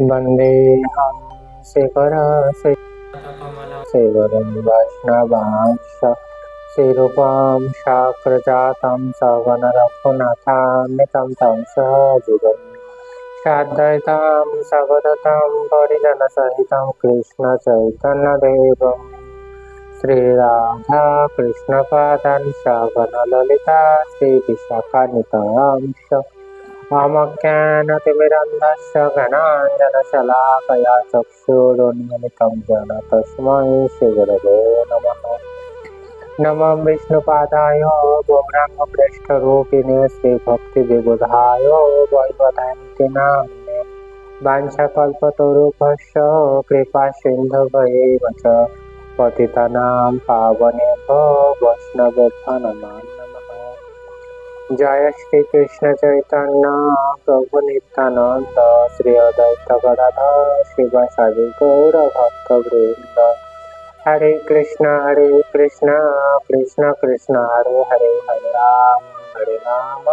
वंदे शिवरं वैष्णवांश शिरूपां शाक्रजातं सवनरघुनाथान्वितं तं सहजुगं श्राद्धैतां सवदतां परिजनसहितं कृष्णचैतन्यदेवं श्रीराधाकृष्णपादं श्रवणललिता श्रीविशाखानितांश। अमज्ञानतिमिरन्धश्चघनाञ्जनशलाकया चक्षुरुन्मिलितं जन तस्मै विष्णु नमः नमः विष्णुपादाय गौराङ्गपृष्ठरूपिणे श्रीभक्तिविबुधाय वैवदन्ति नाम्ने वाञ्छाकल्पतरुभश्च कृपासिन्धुभैव च पतितानां पावनेभ्यो वैष्णवेभ्य जय श्रीकृष्णचैतन्य प्रभुनित्यानन्द श्रीअद्वैतगदाधर शिवसादि गौरभक्तवृन्द हरे कृष्ण हरे कृष्ण कृष्ण कृष्ण हरे हरे हरे राम हरे राम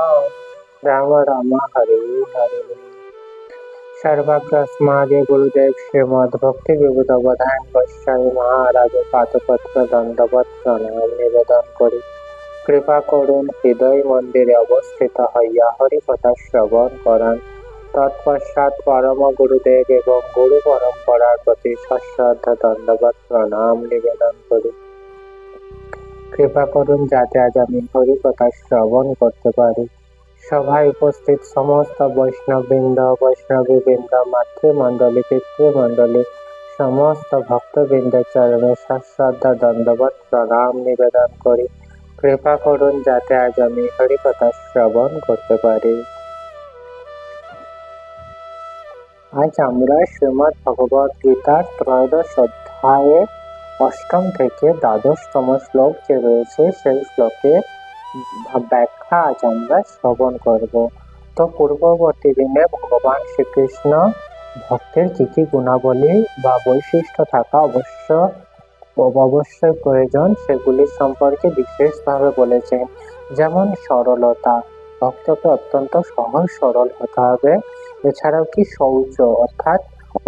राम राम हरे हरे सर्वाग्रस्मादे गुरुदेव श्रीमद्भक्ति विभूत अवधान गोस्वामी महाराज पादपत्र दंडवत प्रणाम निवेदन करी কৃপা করুন, হৃদয় মন্দিরে অবস্থিত হইয়া হরিকথা শ্রবণ করান। তৎপশ্চাৎ পরম গুরুদেব এবং গুরু পরম্পরার প্রতি সশ্রদ্ধা দণ্ডবত প্রণাম নিবেদন করি। কৃপা করুন যাতে আজ আমি হরিকথা শ্রবণ করতে পারি। সভায় উপস্থিত সমস্ত বৈষ্ণববৃন্দ, বৈষ্ণবীবৃন্দ, মাতৃমণ্ডলী, পিতৃমণ্ডলী, সমস্ত ভক্তবৃন্দের চরণে সশ্রদ্ধা দণ্ডবত প্রণাম নিবেদন করি। কৃপা করুন যাতে আজ আমি হরিকথা শ্রবণ করতে পারি। আজ আমরা শ্রীমৎ ভগবত গীতার ত্রয়োদশ অধ্যায়ে অষ্টম থেকে দ্বাদশতম শ্লোক যে রয়েছে, সেই শ্লোকে ব্যাখ্যা আজ আমরা শ্রবণ করব। তো পূর্ববর্তী দিনে ভগবান শ্রীকৃষ্ণ ভক্তের কি কি গুণাবলী বা বৈশিষ্ট্য থাকা অবশ্য অবশ্যই প্রয়োজন সেগুলি সম্পর্কে বিশেষভাবে বলেছেন। যেমন সরলতা, ভক্তকে অত্যন্ত সহজ সরল হতে হবে। এছাড়াও কি শৌচ, অর্থাৎ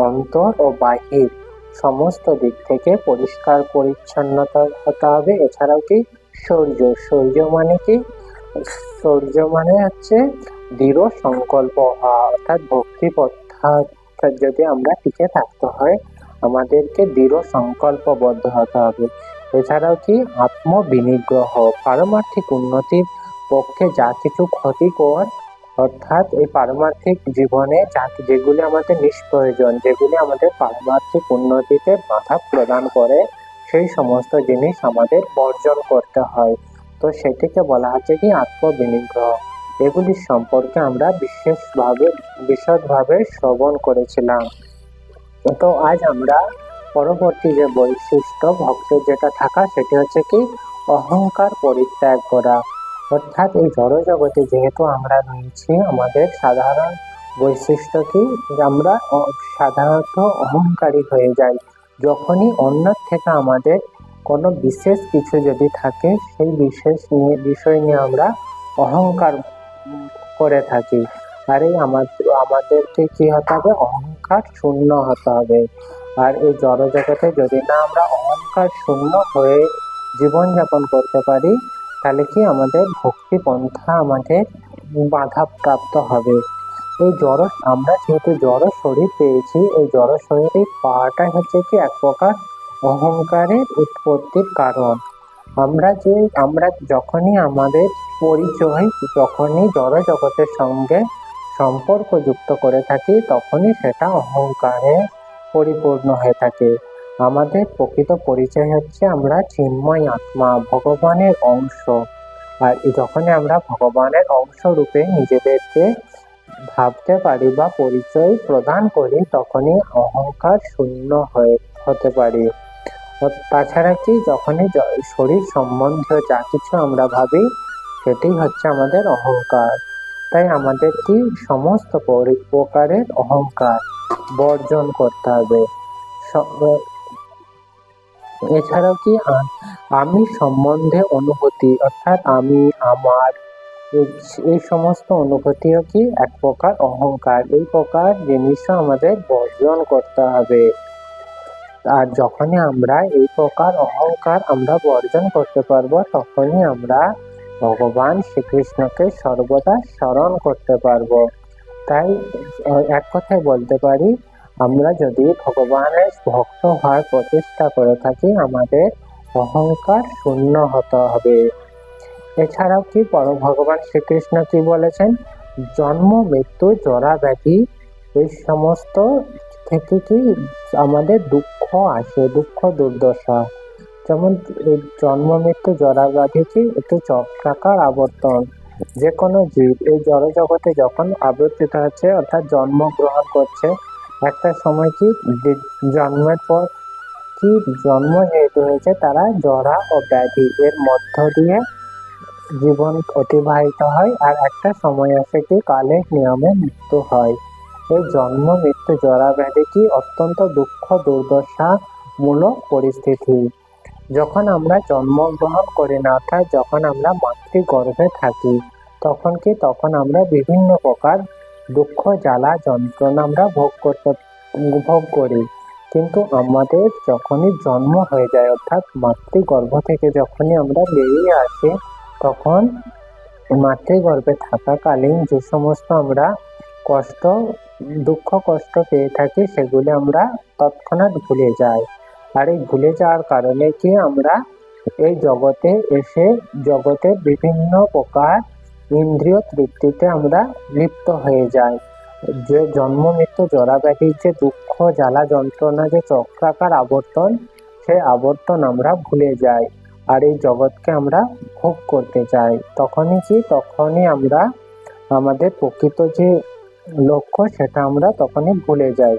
অন্তর ও বাহির সমস্ত দিক থেকে পরিষ্কার পরিচ্ছন্নতা হতে হবে। এছাড়াও কি শৌর্য শৌর্য মানে কি? শৌর্য মানে হচ্ছে দৃঢ় সংকল্প অর্থাৎ ভক্তি পথ যদি আমরা টিকে থাকতে হয় আমাদেরকে দৃঢ় সংকল্পবদ্ধ হতে হবে। এছাড়াও কি? আত্মবিনিগ্রহ, পারমার্থিক উন্নতির পক্ষে যা কিছু ক্ষতিকর, অর্থাৎ এই পারমার্থিক জীবনে যা যেগুলি আমাদের নিষ্প্রয়োজন, যেগুলি আমাদের পারমার্থিক উন্নতিতে বাধা প্রদান করে, সেই সমস্ত জিনিস আমাদের বর্জন করতে হয়। তো সেটিকে বলা হচ্ছে কি? আত্মবিনিগ্রহ। এগুলির সম্পর্কে আমরা বিশেষভাবে, বিশদভাবে শ্রবণ করেছিলাম। তো আজ আমরা পরবর্তী যে বৈশিষ্ট্য, ভক্তের যেটা থাকা, সেটি হচ্ছে কি? অহংকার পরিত্যাগ করা। অর্থাৎ এই জড়জগতে যেহেতু আমরা রয়েছি, আমাদের সাধারণ বৈশিষ্ট্য কি? আমরা সাধারণত অহংকারী হয়ে যাই। যখনই অন্যের থেকে আমাদের কোনো বিশেষ কিছু যদি থাকে, সেই বিশেষ নিয়ে, বিষয় নিয়ে আমরা অহংকার করে থাকি। আর এই আমাদের, আমাদেরকে কি হতে হবে? অহংকার শূন্য হতে হবে। আর এই জড়জগতে যদি না আমরা অহংকার শূন্য হয়ে জীবনযাপন করতে পারি, তাহলে কি আমাদের ভক্তি পন্থা আমাদের বাধা প্রাপ্ত হবে? এই জড়, আমরা যেহেতু জড় শরীর পেয়েছি, এই জড় শরীরের পাওয়াটাই হচ্ছে কি এক প্রকার অহংকারের উৎপত্তির কারণ। আমরা যে, আমরা যখনই আমাদের পরিচয়, যখনই জড় জগতের সঙ্গে সম্পর্ক যুক্ত করে থাকি, তখনই সেটা অহংকারে পরিপূর্ণ হয়ে থাকে। আমাদের প্রকৃত পরিচয় হচ্ছে আমরা চিন্ময় আত্মা, ভগবানের অংশ। আর যখনই আমরা ভগবানের অংশ রূপে নিজেদেরকে ভাবতে পারি বা পরিচয় প্রদান করি, তখনই অহংকার শূন্য হয়ে, হতে পারি। তাছাড়া কি যখনই শরীর সম্বন্ধীয় যা কিছু আমরা ভাবি সেটি হচ্ছে আমাদের অহংকার। তাই আমাদের কি সমস্ত প্রকারের অহংকার বর্জন করতে হবে। এছাড়াও কি আমি সম্বন্ধে অনুভূতি, অর্থাৎ আমি, আমার এই সমস্ত অনুভূতিও কি এক প্রকার অহংকার? এই প্রকার জিনিসও আমাদের বর্জন করতে হবে। আর যখনই আমরা এই প্রকার অহংকার আমরা বর্জন করতে পারব, তখনই আমরা ভগবান শ্রীকৃষ্ণকে সর্বদা স্মরণ করতে পারব। তাই এক কথায় বলতে পারি, আমরা যদি ভগবানের ভক্ত হওয়ার প্রচেষ্টা করে থাকি, আমাদের অহংকার শূন্য হতে হবে। এছাড়াও কি পর ভগবান শ্রীকৃষ্ণ কি বলেছেন? জন্ম, মৃত্যু, জরা, ব্যাধি, এই সমস্ত থেকে কি আমাদের দুঃখ আসে, দুঃখ, দুর্দশা। যেমন জন্ম, মৃত্যু জরা কি একটু চক্রাকার আবর্তন। যে কোনো জীব এই জড় জগতে যখন আবর্তিত হচ্ছে, অর্থাৎ জন্মগ্রহণ করছে, একটা সময় কি জন্মের পর কি জন্ম যেহেতু হয়েছে, তারা জরা ও ব্যাধি। এর মধ্য দিয়ে জীবন অতিবাহিত হয় আর একটা সময় আসে কি কালের নিয়মে মৃত্যু হয়। এই জন্ম, মৃত্যু জরা ব্যাধি কি অত্যন্ত দুঃখ দুর্দশা মূলক পরিস্থিতি। যখন আমরা জন্মগ্রহণ করি না, অর্থাৎ যখন আমরা মাতৃগর্ভে থাকি, তখন কি? তখন আমরা বিভিন্ন প্রকার দুঃখ, জ্বালা, যন্ত্রণা আমরা ভোগ করতে, ভোগ করি। কিন্তু আমাদের যখনই জন্ম হয়ে যায়, অর্থাৎ মাতৃগর্ভ থেকে যখনই আমরা বেরিয়ে আসি, তখন মাতৃগর্ভে থাকাকালীন যে সমস্ত আমরা কষ্ট, দুঃখ, কষ্ট পেয়ে থাকি, সেগুলি আমরা তৎক্ষণাৎ ভুলে যাই। আর এই ভুলে যাওয়ার কারণে কি আমরা এই জগতে এসে জগতের বিভিন্ন প্রকার ইন্দ্রিয় তৃপ্তিতে আমরা লিপ্ত হয়ে যাই। যে জন্ম মৃত্যু জরা ব্যাধির যে দুঃখ, জ্বালা যন্ত্রণা, যে চক্রাকার আবর্তন, সেই আবর্তন আমরা ভুলে যাই আর এই জগৎকে আমরা ভোগ করতে চাই। তখনই কি? তখনই আমরা, আমাদের প্রকৃত যে লক্ষ্য, সেটা আমরা তখনই ভুলে যাই।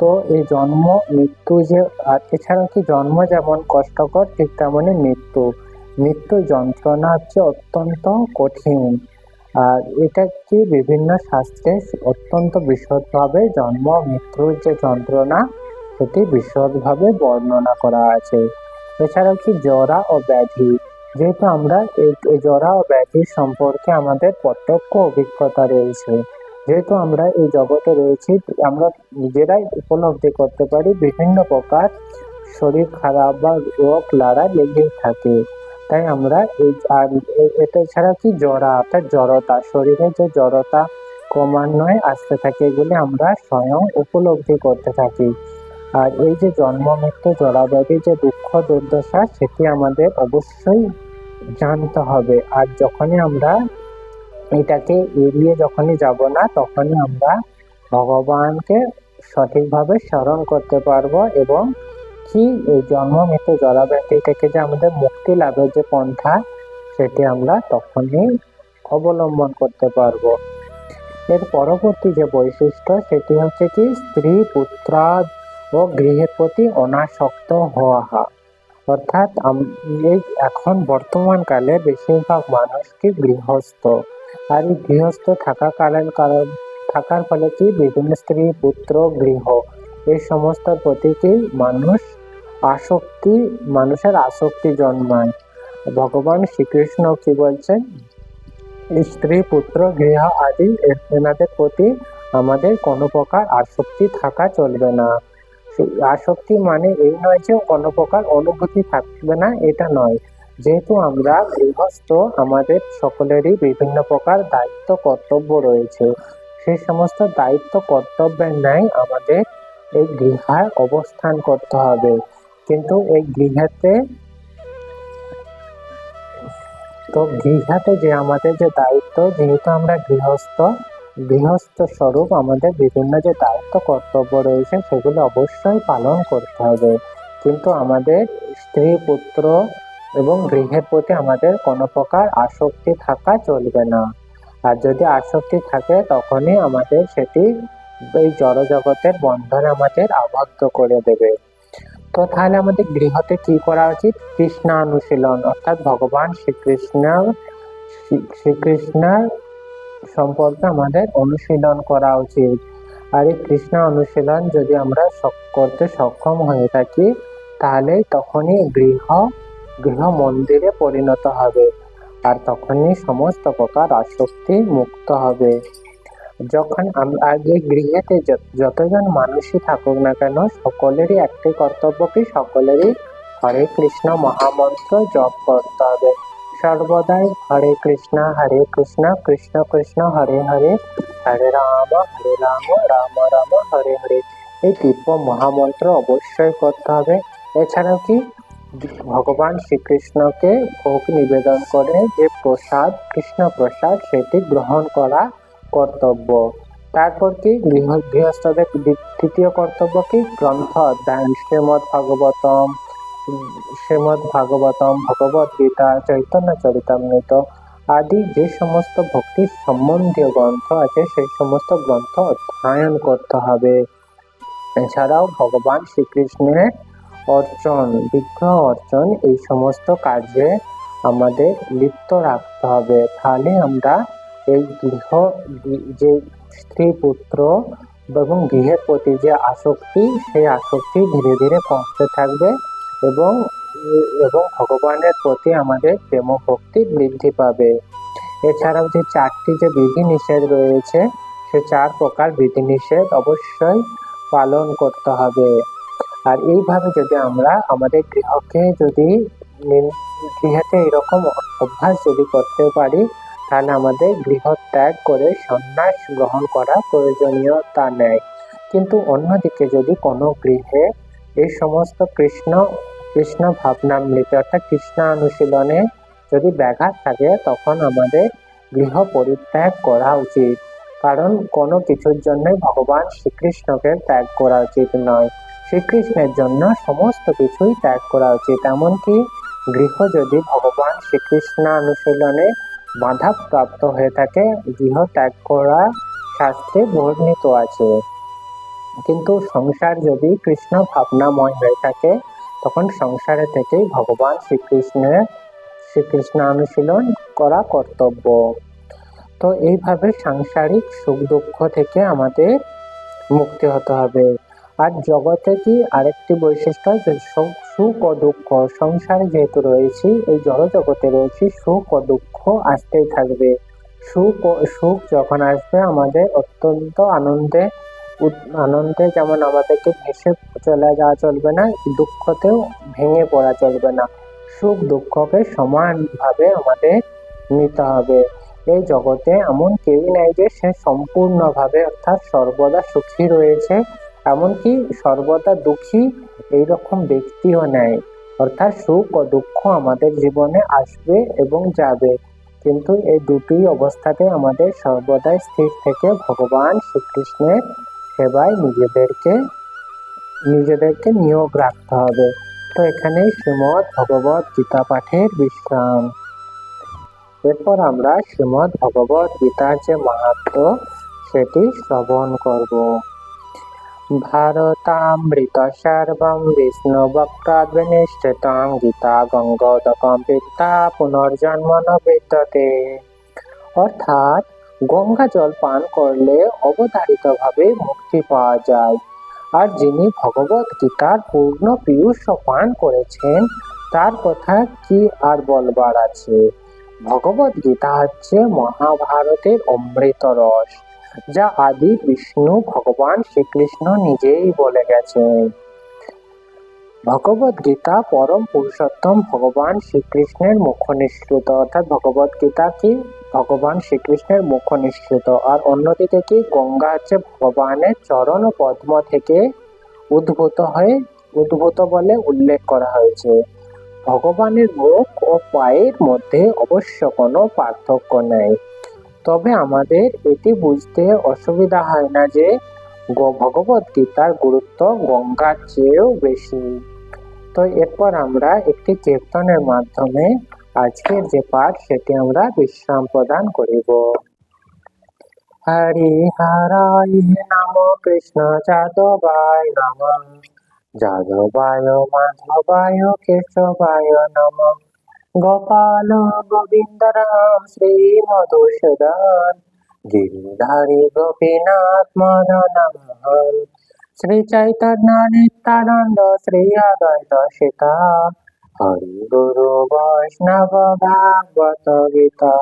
তো এই জন্ম, মৃত্যু যে, আর এছাড়াও কি জন্ম যেমন কষ্টকর, ঠিক তেমনই মৃত্যু। মৃত্যু যন্ত্রণা হচ্ছে অত্যন্ত কঠিন। আর এটা কি বিভিন্ন শাস্ত্রে অত্যন্ত বিশদভাবে জন্ম মৃত্যুর যে যন্ত্রণা, সেটি বিশদভাবে বর্ণনা করা আছে। এছাড়াও কি জরা ও ব্যাধি। যেহেতু আমরা এই জরা ও ব্যাধির সম্পর্কে আমাদের প্রত্যক্ষ অভিজ্ঞতা রয়েছে। যেহেতু আমরা এই জগতে রয়েছি, আমরা নিজেরাই উপলব্ধি করতে পারি বিভিন্ন প্রকার শরীর খারাপ বা রোগ, লাড়া লেগেই থাকে। তাই আমরা এই, আর এটা ছাড়া কি জড়া অর্থাৎ জড়তা, শরীরে যে জড়তা ক্রমান্বয়ে আসতে থাকে, এগুলি আমরা স্বয়ং উপলব্ধি করতে থাকি। আর এই যে জন্ম মৃত্যু জড়াব্যাধি যে দুঃখ, দুর্দশা, সেটি আমাদের অবশ্যই জানতে হবে। আর যখনই আমরা এটাকে এড়িয়ে যখনই যাব না, তখনই আমরা ভগবানকে সঠিকভাবে স্মরণ করতে পারব এবং কি এই জন্ম মৃত্যু জড়াব্যাধি থেকে যে আমাদের মুক্তি লাভের যে পন্থা, সেটি আমরা তখনই অবলম্বন করতে পারব। এর পরবর্তী যে বৈশিষ্ট্য, সেটি হচ্ছে কি, স্ত্রী, পুত্রা ও গৃহের প্রতি অনাসক্ত হওয়া। অর্থাৎ এই এখন বর্তমান কালে বেশিরভাগ মানুষ কি গৃহস্থ? আর এই গৃহস্থ থাকাকালীন কারণ, থাকার ফলে কি বিভিন্ন স্ত্রী, পুত্র, গৃহ, এই সমস্ত প্রতি কি মানুষ আসক্তি, মানুষের আসক্তি জন্মায়। ভগবান শ্রীকৃষ্ণ কি বলছেন? স্ত্রী, পুত্র, গৃহ আদি এনাদের প্রতি আমাদের কোনো প্রকার আসক্তি থাকা চলবে না। আসক্তি মানে এই নয় যে কোনো প্রকার অনুভূতি থাকবে না, এটা নয়। যেহেতু আমরা গৃহস্থ, আমাদের সকলেরই বিভিন্ন প্রকার দায়িত্ব, কর্তব্য রয়েছে। সেই সমস্ত দায়িত্ব, কর্তব্যের ন্যায় আমাদের এই গৃহায় অবস্থান করতে হবে। কিন্তু এই গৃহেতে, তো গৃহাতে যে আমাদের যে দায়িত্ব, যেহেতু আমরা গৃহস্থ গৃহস্থ স্বরূপ আমাদের বিভিন্ন যে দায়িত্ব, কর্তব্য রয়েছে, সেগুলো অবশ্যই পালন করতে হবে। কিন্তু আমাদের স্ত্রী, পুত্র এবং গৃহের প্রতি আমাদের কোনো প্রকার আসক্তি থাকা চলবে না। আর যদি আসক্তি থাকে, তখনই আমাদের সেটি এই জড়জগতের বন্ধন আমাদের আবদ্ধ করে দেবে। তো তাহলে আমাদের গৃহতে কি করা উচিত? কৃষ্ণানুশীলন, অর্থাৎ ভগবান শ্রীকৃষ্ণ শ্রী- শ্রীকৃষ্ণের সম্পর্কে আমাদের অনুশীলন করা উচিত। আর এই কৃষ্ণ অনুশীলন যদি আমরা করতে সক্ষম হয়ে থাকি, তাহলে তখনই গৃহ গৃহ মন্দিরে পরিণত হবে। আর তখনই সমস্ত প্রকার আসক্তি মুক্ত হবে। যখন আগে গৃহেতে যত- যতজন মানুষই থাকুক না কেন, সকলেরই একটি কর্তব্য কি? সকলেরই হরে কৃষ্ণ মহামন্ত্র জপ করতে হবে। সর্বদাই হরে কৃষ্ণ হরে কৃষ্ণ কৃষ্ণ কৃষ্ণ, হরে হরে হরে রাম হরে রাম রাম রাম, হরে হরে। এই দিব্য মহামন্ত্র অবশ্যই করতে হবে। এছাড়াও কি? ভগবান শ্রীকৃষ্ণকে ভোগ নিবেদন করে যে প্রসাদ, কৃষ্ণ প্রসাদ, সেটি গ্রহণ করা কর্তব্য। তারপর কি গৃহ গৃহস্থদের তৃতীয় কর্তব্য কি? গ্রন্থ অধ্যয়ন। শ্রীমদ ভাগবতম শ্রীমদ ভাগবতম ভগবত গীতা, চৈতন্য চরিতামৃত আদি যে সমস্ত ভক্তি সম্বন্ধীয় গ্রন্থ আছে, সেই সমস্ত গ্রন্থ অধ্যয়ন করতে হবে। এছাড়াও ভগবান শ্রীকৃষ্ণের অর্চন বিগ্রহ অর্জন, এই সমস্ত কাজে আমাদের লিপ্ত রাখতে হবে। তাহলে আমরা এই গৃহ, যে স্ত্রী পুত্র এবং গৃহের প্রতি যে আসক্তি, সেই আসক্তি ধীরে ধীরে কমতে থাকবে এবং এবং ভগবানের প্রতি আমাদের প্রেম ভক্তি বৃদ্ধি পাবে। এছাড়াও যে চারটি যে বিধি নিষেধ রয়েছে, সে চার প্রকার বিধি নিষেধ অবশ্যই পালন করতে হবে। আর এইভাবে যদি আমরা আমাদের গৃহকে যদি গৃহেতে এরকম অভ্যাস যদি করতে পারি, তাহলে আমাদের গৃহ ত্যাগ করে সন্ন্যাস গ্রহণ করা প্রয়োজনীয়তা নেয় কিন্তু অন্যদিকে যদি কোনো গৃহে এই সমস্ত কৃষ্ণ কৃষ্ণ ভাবনামৃত অর্থাৎ কৃষ্ণ অনুশীলনে যদি ব্যাঘাত থাকে, তখন আমাদের গৃহ পরিত্যাগ করা উচিত। কারণ কোনো কিছুর জন্যই ভগবান শ্রীকৃষ্ণকে ত্যাগ করা উচিত নয়। শ্রীকৃষ্ণের জন্য সমস্ত কিছুই ত্যাগ করা উচিত। এমনকি গৃহ যদি ভগবান শ্রীকৃষ্ণ অনুশীলনে বাধা প্রাপ্ত হয়ে থাকে, গৃহ ত্যাগ করা শাস্ত্রে বর্ণিত আছে। কিন্তু সংসার যদি কৃষ্ণ ভাবনাময় হয়ে থাকে, তখন সংসারে থেকেই ভগবান শ্রীকৃষ্ণের শ্রীকৃষ্ণ অনুশীলন করা কর্তব্য। তো এইভাবে সাংসারিক সুখ দুঃখ থেকে আমাদের মুক্তি হতে হবে। আর জগতে কি আরেকটি বৈশিষ্ট্য যে সুখ ও দুঃখ। সংসারে যেহেতু রয়েছি, এই জড় জগতে রয়েছি, সুখ ও দুঃখ আসতেই থাকবে। সুখ সুখ যখন আসবে আমাদের অত্যন্ত আনন্দে আনন্দে যেমন আমাদেরকে ভেসে চলে যাওয়া চলবে না, দুঃখতেও ভেঙে পড়া চলবে না। সুখ দুঃখকে সমানভাবে আমাদের নিতে হবে। এই জগতে এমন কেউই নাই যে সে সম্পূর্ণভাবে অর্থাৎ সর্বদা সুখী রয়েছে। এমনকি সর্বদা দুঃখী এইরকম ব্যক্তিও নেই। অর্থাৎ সুখ ও দুঃখ আমাদের জীবনে আসবে এবং যাবে। কিন্তু এই দুটি অবস্থাতে আমাদের সর্বদাই স্থির থেকে ভগবান শ্রীকৃষ্ণের সেবায় নিজেদেরকে নিজেদেরকে নিয়োগ রাখতে হবে। তো এখানে শ্রীমৎ ভগবত গীতা পাঠের বিশ্রাম। এরপর আমরা শ্রীমৎ ভগবত গীতার যে মাহাত্ম, সেটি শ্রবণ করব। বক্রাদ্বিনিষ্ঠিতং গীতা গঙ্গোদকম পিতা পুনর্জন্ম ন অর্থাৎ গঙ্গা জল পান করলে অবধারিতভাবে মুক্তি পাওয়া যায়। আর যিনি ভগবত গীতার পূর্ণ পীয়ূষ পান করেছেন, তার কথা কি আর বলবার আছে? ভগবত গীতা হচ্ছে মহাভারতের অমৃত রস। যা আদি বিষ্ণু ভগবান শ্রীকৃষ্ণ নিজেই বলে গেছেন ভগবত গীতা পরম পুরুষোত্তম ভগবান শ্রীকৃষ্ণের মুখ নিঃসৃত, অর্থাৎ ভগবত গীতা কি? ভগবান শ্রীকৃষ্ণের মুখ নিঃসৃত। আর অন্যদিকে কি? গঙ্গা হচ্ছে ভগবানের চরণ পদ্ম থেকে উদ্ভূত হয়ে, উদ্ভূত বলে উল্লেখ করা হয়েছে। ভগবানের মুখ ও পায়ের মধ্যে অবশ্য কোনো পার্থক্য নেই। তবে আমাদের এটি বুঝতে অসুবিধা হয় না যে ভগবত গীতার গুরুত্ব গঙ্গার চেয়েও বেশি। তো এরপর আমরা একটি কীর্তনের মাধ্যমে আজকের যে পাঠ, সেটি আমরা বিশ্রাম প্রদান করিব। হরি হরাই নাম কৃষ্ণ যাদবায় নম। যাদবায় মাধবায় কেশবায় নম। গোপাল গোবিন্দ রাম শ্রী মধুসূদন গিরিধারী গোপীনাথ মদন মোহন, শ্রী চৈতন্য নিত্যানন্দ, শ্রী অদ্বৈত সীতা, হরি গুরু বৈষ্ণব ভাগবত গীতা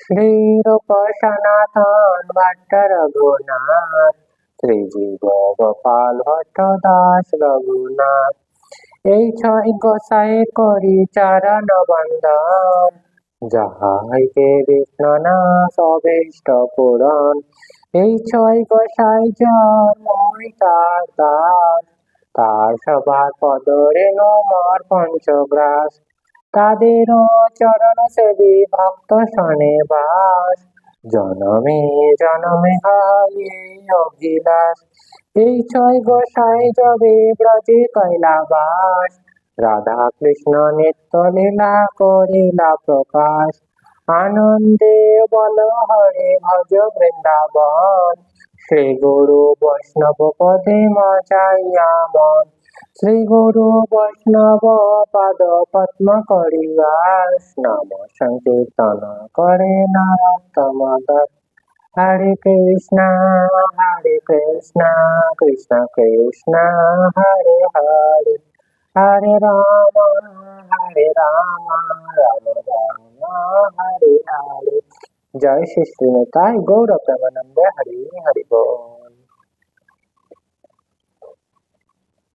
শ্রীরূপ সনাতন ভট্ট রঘুনাথ শ্রীজীব গোপাল ভট্ট দাস রঘুনাথ এই ছয় গোসাইয়ের করি চরণ বন্দন যাহা হইতে বিষ্ণু নাশ অভীষ্ট পুরন এই ছয় গোসাই জন্মই তার দাস তার সবার পদরে নমর পঞ্চগ্রাস তাদেরও চরণ সেবী ভক্ত শনে বাস জনমে জনমে হয় এই অভিলাষ। এই ছয় গোসাই যবে ব্রজে কৈলাবাস। রাধা কৃষ্ণ নিত্য লীলা করিলা প্রকাশ। আনন্দে বল হরে ভজ বৃন্দাবন। শ্রী গুরু বৈষ্ণব পদে মজাইয়া মন শ্রী গুরু বৈষ্ণব পাদ পদ্ম করিয়াস নাম সংকীর্তন করে দত্ত হরে কৃষ্ণ হরে কৃষ্ণ কৃষ্ণ কৃষ্ণ হরে হরে হরে রাম হরে রাম রাম রাম হরে হরে জয় শ্রী শ্রীনিতাই গৌর প্রেমানন্দে হরি হরি বল